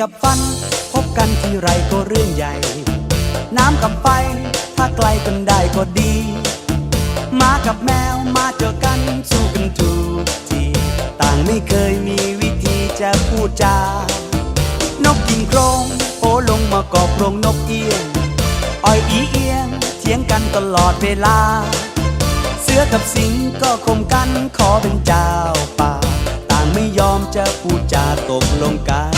กับฟัน พบกันที่ไรก็เรื่องใหญ่ น้ำกับไฟ ถ้าไกลกันได้ก็ดีหมากับแมวมาเจอกันสู้กันทุกทีต่างไม่เคยมีวิธีจะพูดจานกกินโครงโอลงมากอบโรงนกเอียงอ้อยอีเอียงเถียงกันตลอดเวลา เสือกับสิงก็คมกันขอเป็นเจ้าป่า ต่างไม่ยอมจะพูดจาตกลงกัน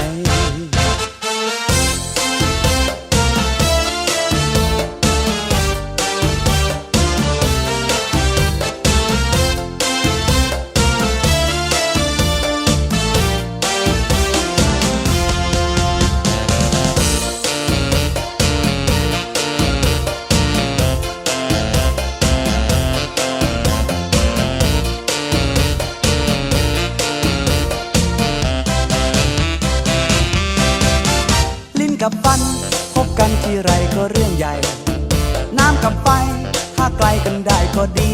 กับฟัน พบกันที่ไรก็เรื่องใหญ่ น้ำกับไฟ ถ้าไกลกันได้ก็ดี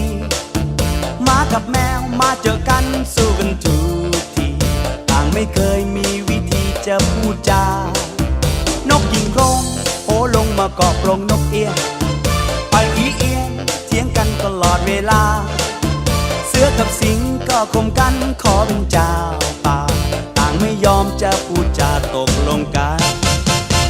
หมากับแมวมาเจอกันสู้กันทุกทีต่างไม่เคยมีวิธีจะพูดจา นกยิงโครงโผลงมาเกาะกรงนกเอียงไปอีเอียงเถียงกันตลอดเวลา เสือกับสิงก็คมกันขอเป็นเจ้าป่าต่างไม่ยอมจะพูดจาตกลงกัน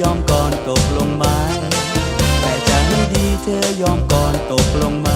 ยอมก่อนตกลงไหมแต่จะให้ดีเธอยอมก่อนตกลงไหม